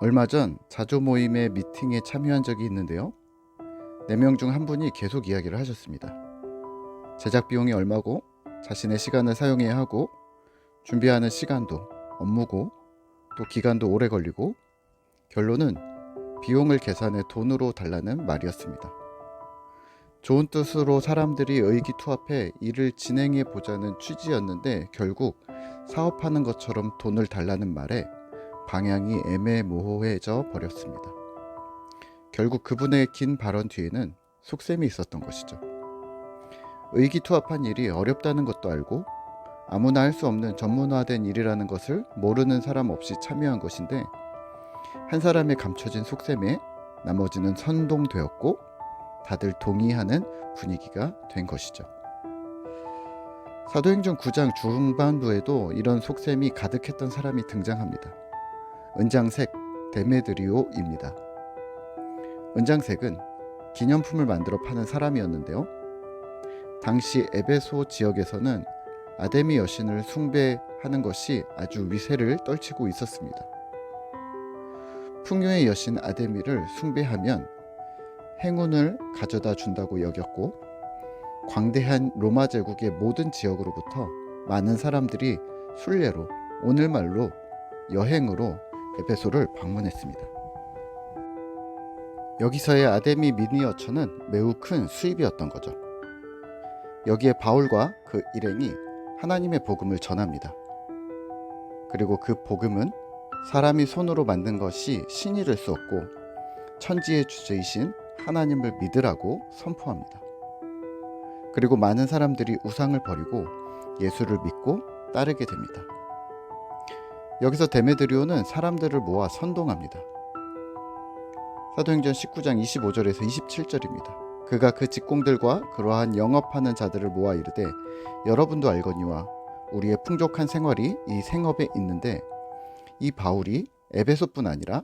얼마 전 자조 모임의 미팅에 참여한 적이 있는데요. 4명 중 한 분이 계속 이야기를 하셨습니다. 제작 비용이 얼마고 자신의 시간을 사용해야 하고 준비하는 시간도 업무고 또 기간도 오래 걸리고 결론은 비용을 계산해 돈으로 달라는 말이었습니다. 좋은 뜻으로 사람들이 의기투합해 일을 진행해 보자는 취지였는데 결국 사업하는 것처럼 돈을 달라는 말에 방향이 애매모호해져 버렸습니다. 결국 그분의 긴 발언 뒤에는 속셈이 있었던 것이죠. 의기투합한 일이 어렵다는 것도 알고 아무나 할 수 없는 전문화된 일이라는 것을 모르는 사람 없이 참여한 것인데 한 사람의 감춰진 속셈에 나머지는 선동되었고 다들 동의하는 분위기가 된 것이죠. 사도행전 9장 중반부에도 이런 속셈이 가득했던 사람이 등장합니다. 은장색 데메드리오입니다. 은장색은 기념품을 만들어 파는 사람이었는데요. 당시 에베소 지역에서는 아데미 여신을 숭배하는 것이 아주 위세를 떨치고 있었습니다. 풍요의 여신 아데미를 숭배하면 행운을 가져다 준다고 여겼고 광대한 로마 제국의 모든 지역으로부터 많은 사람들이 순례로 오늘말로 여행으로 에베소를 방문했습니다. 여기서의 아데미 미니어처는 매우 큰 수입이었던 거죠. 여기에 바울과 그 일행이 하나님의 복음을 전합니다. 그리고 그 복음은 사람이 손으로 만든 것이 신이를 수 없고 천지의 주제이신 하나님을 믿으라고 선포합니다. 그리고 많은 사람들이 우상을 버리고 예수를 믿고 따르게 됩니다. 여기서 데메드리오는 사람들을 모아 선동합니다. 사도행전 19장 25절에서 27절입니다. 그가 그 직공들과 그러한 영업하는 자들을 모아 이르되 여러분도 알거니와 우리의 풍족한 생활이 이 생업에 있는데 이 바울이 에베소뿐 아니라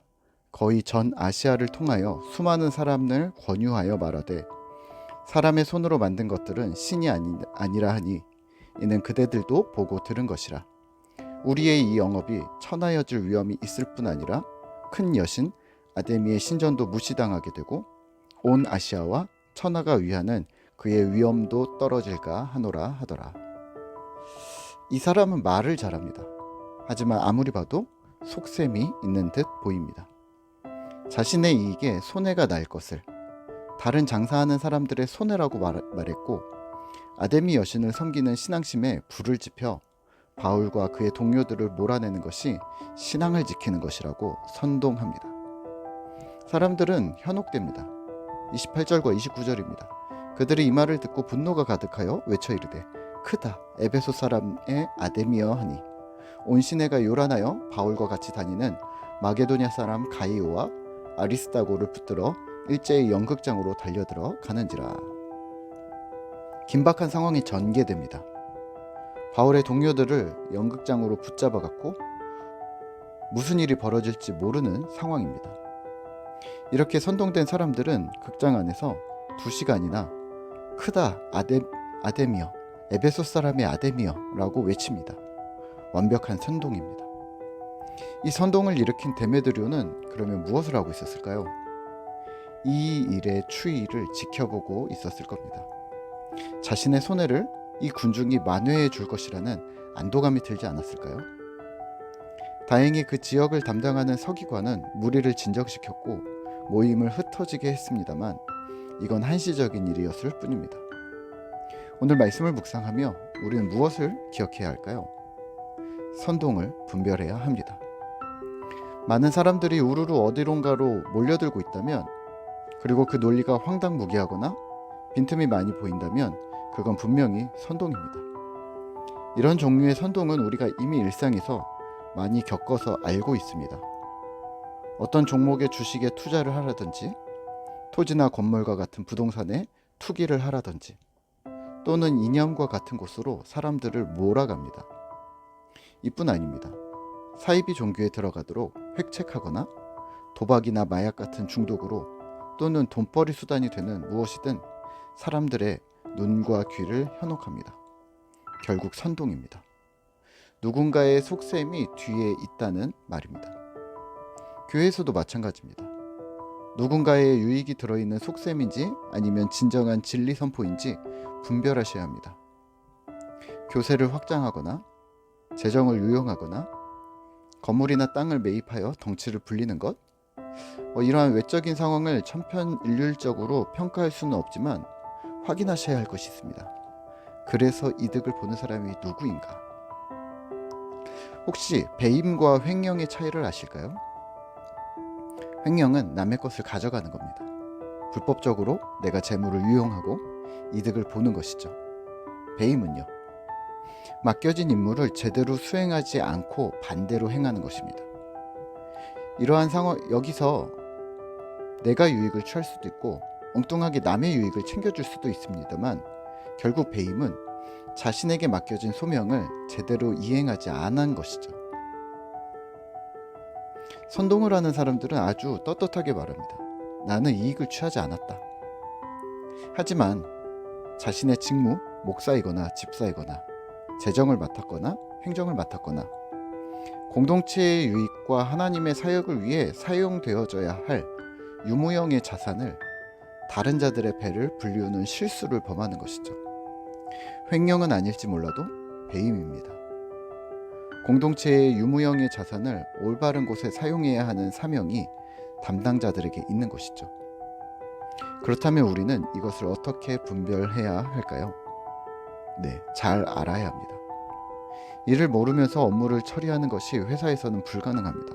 거의 전 아시아를 통하여 수많은 사람을 권유하여 말하되 사람의 손으로 만든 것들은 신이 아니, 아니라 하니 이는 그대들도 보고 들은 것이라 우리의 이 영업이 천하여질 위험이 있을 뿐 아니라 큰 여신 아데미의 신전도 무시당하게 되고 온 아시아와 천하가 위하는 그의 위엄도 떨어질까 하노라 하더라. 이 사람은 말을 잘합니다. 하지만 아무리 봐도 속셈이 있는 듯 보입니다. 자신의 이익에 손해가 날 것을 다른 장사하는 사람들의 손해라고 말, 말했고 아데미 여신을 섬기는 신앙심에 불을 지펴 바울과 그의 동료들을 몰아내는 것이 신앙을 지키는 것이라고 선동합니다. 사람들은 현혹됩니다. 28절과 29절입니다. 그들이 이 말을 듣고 분노가 가득하여 외쳐 이르되 크다 에베소 사람의 아데미여 하니 온 시내가 요란하여 바울과 같이 다니는 마게도냐 사람 가이오와 아리스타고를 붙들어 일제히 연극장으로 달려들어 가는지라 긴박한 상황이 전개됩니다. 바울의 동료들을 연극장으로 붙잡아 갖고 무슨 일이 벌어질지 모르는 상황입니다. 이렇게 선동된 사람들은 극장 안에서 두 시간이나 크다 아데, 아데미어 에베소 사람의 아데미어라고 외칩니다. 완벽한 선동입니다. 이 선동을 일으킨 데메드리오는 그러면 무엇을 하고 있었을까요? 이 일의 추이를 지켜보고 있었을 겁니다. 자신의 손해를 이 군중이 만회해 줄 것이라는 안도감이 들지 않았을까요? 다행히 그 지역을 담당하는 서기관은 무리를 진정시켰고 모임을 흩어지게 했습니다만 이건 한시적인 일이었을 뿐입니다. 오늘 말씀을 묵상하며 우리는 무엇을 기억해야 할까요? 선동을 분별해야 합니다. 많은 사람들이 우르르 어디론가로 몰려들고 있다면 그리고 그 논리가 황당무계하거나 빈틈이 많이 보인다면 그건 분명히 선동입니다. 이런 종류의 선동은 우리가 이미 일상에서 많이 겪어서 알고 있습니다. 어떤 종목의 주식에 투자를 하라든지 토지나 건물과 같은 부동산에 투기를 하라든지 또는 이념과 같은 곳으로 사람들을 몰아갑니다. 이뿐 아닙니다. 사이비 종교에 들어가도록 획책하거나 도박이나 마약 같은 중독으로 또는 돈벌이 수단이 되는 무엇이든 사람들의 눈과 귀를 현혹합니다. 결국 선동입니다. 누군가의 속셈이 뒤에 있다는 말입니다. 교회에서도 마찬가지입니다. 누군가의 유익이 들어있는 속셈인지 아니면 진정한 진리 선포인지 분별하셔야 합니다. 교세를 확장하거나 재정을 유용하거나 건물이나 땅을 매입하여 덩치를 불리는 것 어, 이러한 외적인 상황을 천편일률적으로 평가할 수는 없지만 확인하셔야 할 것이 있습니다. 그래서 이득을 보는 사람이 누구인가? 혹시 배임과 횡령의 차이를 아실까요? 횡령은 남의 것을 가져가는 겁니다. 불법적으로 내가 재물을 유용하고 이득을 보는 것이죠. 배임은요. 맡겨진 임무를 제대로 수행하지 않고 반대로 행하는 것입니다. 이러한 상황 여기서 내가 유익을 취할 수도 있고 엉뚱하게 남의 유익을 챙겨줄 수도 있습니다만 결국 배임은 자신에게 맡겨진 소명을 제대로 이행하지 않은 것이죠. 선동을 하는 사람들은 아주 떳떳하게 말합니다. 나는 이익을 취하지 않았다. 하지만 자신의 직무, 목사이거나 집사이거나 재정을 맡았거나 행정을 맡았거나 공동체의 유익과 하나님의 사역을 위해 사용되어져야 할 유무형의 자산을 다른 자들의 배를 불리우는 실수를 범하는 것이죠. 횡령은 아닐지 몰라도 배임입니다. 공동체의 유무형의 자산을 올바른 곳에 사용해야 하는 사명이 담당자들에게 있는 것이죠. 그렇다면 우리는 이것을 어떻게 분별해야 할까요? 네, 잘 알아야 합니다. 이를 모르면서 업무를 처리하는 것이 회사에서는 불가능합니다.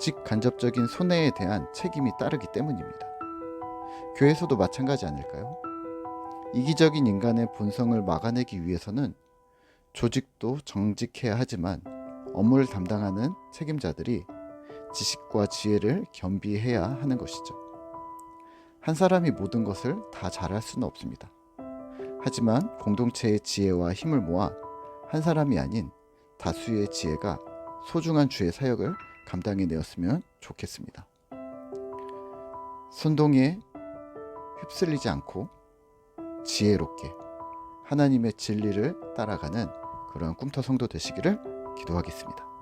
직간접적인 손해에 대한 책임이 따르기 때문입니다. 교회에서도 마찬가지 아닐까요? 이기적인 인간의 본성을 막아내기 위해서는 조직도 정직해야 하지만 업무를 담당하는 책임자들이 지식과 지혜를 겸비해야 하는 것이죠. 한 사람이 모든 것을 다 잘할 수는 없습니다. 하지만 공동체의 지혜와 힘을 모아 한 사람이 아닌 다수의 지혜가 소중한 주의 사역을 감당해 내었으면 좋겠습니다. 선동에 휩쓸리지 않고 지혜롭게 하나님의 진리를 따라가는 그러한 꿈터 성도 되시기를 기도하겠습니다.